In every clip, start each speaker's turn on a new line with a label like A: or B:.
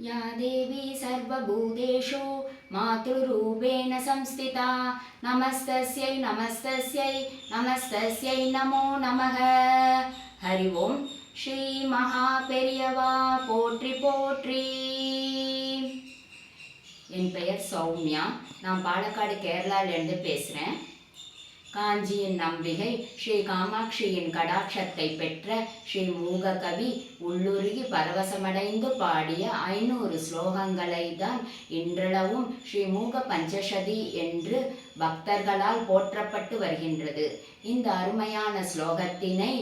A: या देवी सर्वभूतेषु मातृरूपेण संस्थिता नमस्तस्यै नमस्तस्यै नमस्तस्यै नमो नमः हरि ओम् ஸ்ரீ மகா பெரியவா போற்றி போற்றி என் பெயர் சௌமியா நான் பாலக்காடு கேரளாவிலேருந்து பேசுகிறேன் காஞ்சியின் நம்பிகை ஸ்ரீ காமாட்சியின் கடாட்சத்தை பெற்ற ஸ்ரீ மூககவி உள்ளுருகி பரவசமடைந்து பாடிய ஐநூறு ஸ்லோகங்களை தான் இன்றளவும் ஸ்ரீ மூக பஞ்சசதி என்று பக்தர்களால் போற்றப்பட்டு வருகின்றது. இந்த அருமையான ஸ்லோகத்தினை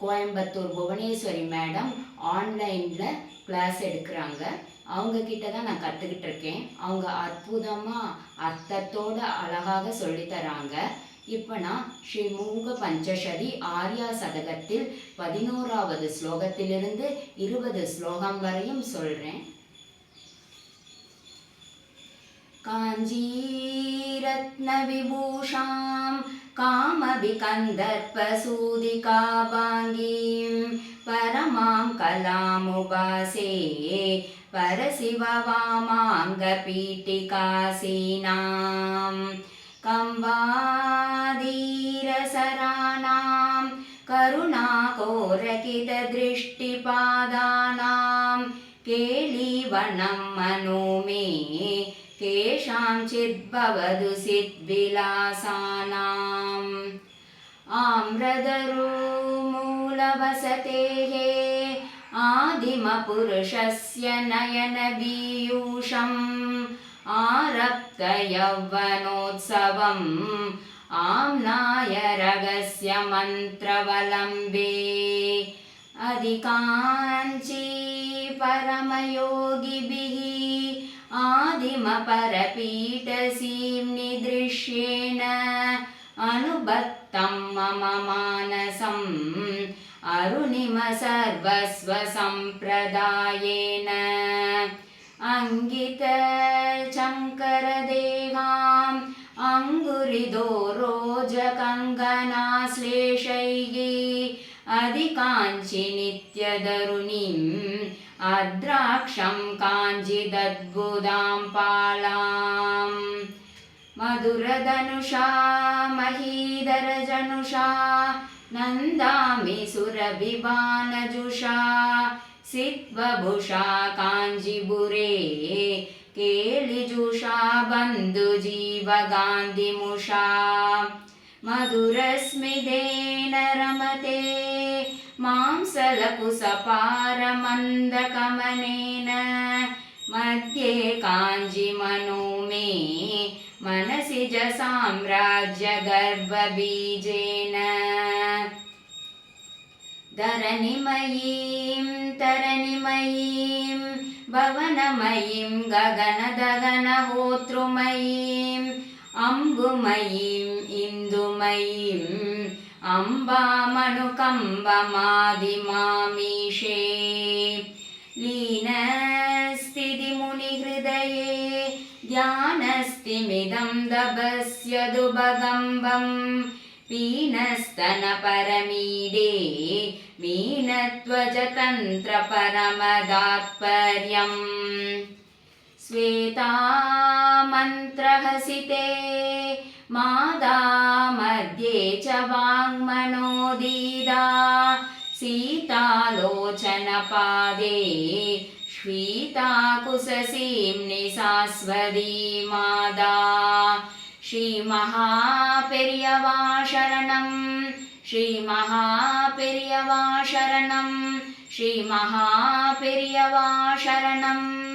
A: கோயம்புத்தூர் புவனேஸ்வரி மேடம் ஆன்லைனில் கிளாஸ் எடுக்கிறாங்க. அவங்க கிட்ட தான் நான் கற்றுக்கிட்டு இருக்கேன் அவங்க அற்புதமாக அர்த்தத்தோடு அழகாக சொல்லித் தராங்க. இப்போ நான் ஸ்ரீ மூக பஞ்சசதி ஆர்யா சதகத்தில் பதினோராவது ஸ்லோகத்திலிருந்து இருபது ஸ்லோகம் வரையும் சொல்கிறேன் काञ्जीरत्नविभूषां कामभिकन्दर्पसूदिकाभाङ्गीं परमां कलामुभासे परशिववामाङ्गपीठिकासीनां कम्बाधीरसराणां करुणाकोरकितदृष्टिपादानां केलीवनं मनो मे केषाञ्चिद्भवतु सिद्विलासानाम्। आम्रदरुमूलवसतेः आदिमपुरुषस्य नयनबीयूषम् आरप्तयौवनोत्सवम् आम्नाय रगस्य मन्त्रवलम्बे। अधिकाञ्ची परमयोगिभिः आदिमपरपीठसीं दृश्येण अनुबत्तं मम मानसम् अरुणिम सर्वस्वसम्प्रदायेन। अङ्गितशङ्करदेहाम् अङ्गुरिदो रोजकङ्गनाश्लेषैः अधिकाञ्चि नित्यदरुणीम् अद्राक्षं काञ्चिदद्भुतां पालाम् मधुरधनुषा महीधरजनुषा नन्दामि सुरभिवानजुषा सिद्वभुषा काञ्जिबुरे केलिजुषा बन्धुजीवगान्धिमुषा। मधुरस्मितेन रमते मांसलकुसपारमन्दकमनेन। मध्ये काञ्जिमनो मे मनसि ज साम्राज्यगर्भबीजेन धरणिमयीं तरणिमयीं भवनमयीं गगनदगनहोतृमयीम् अम्बुमयीम् इन्दुमयीम् अम्बामनुकम्बमादिमामीशे लीनस्थितिमुनिहृदये ध्यानस्तिमिदं दभस्यदुभगम्बम् पीनस्तनपरमीडे मीनत्वजतन्त्रपरमदात्पर्यम्। श्वेतामन्त्रहसिते मादा मध्ये च वाङ्मनोदीदा सीतालोचनपादे श्वीताकुशसीं निशास्वदी मादा श्रीमहापेर्यवा शरणं श्रीमहापेर्यवा शरणं श्रीमहापेर्यवा शरणम्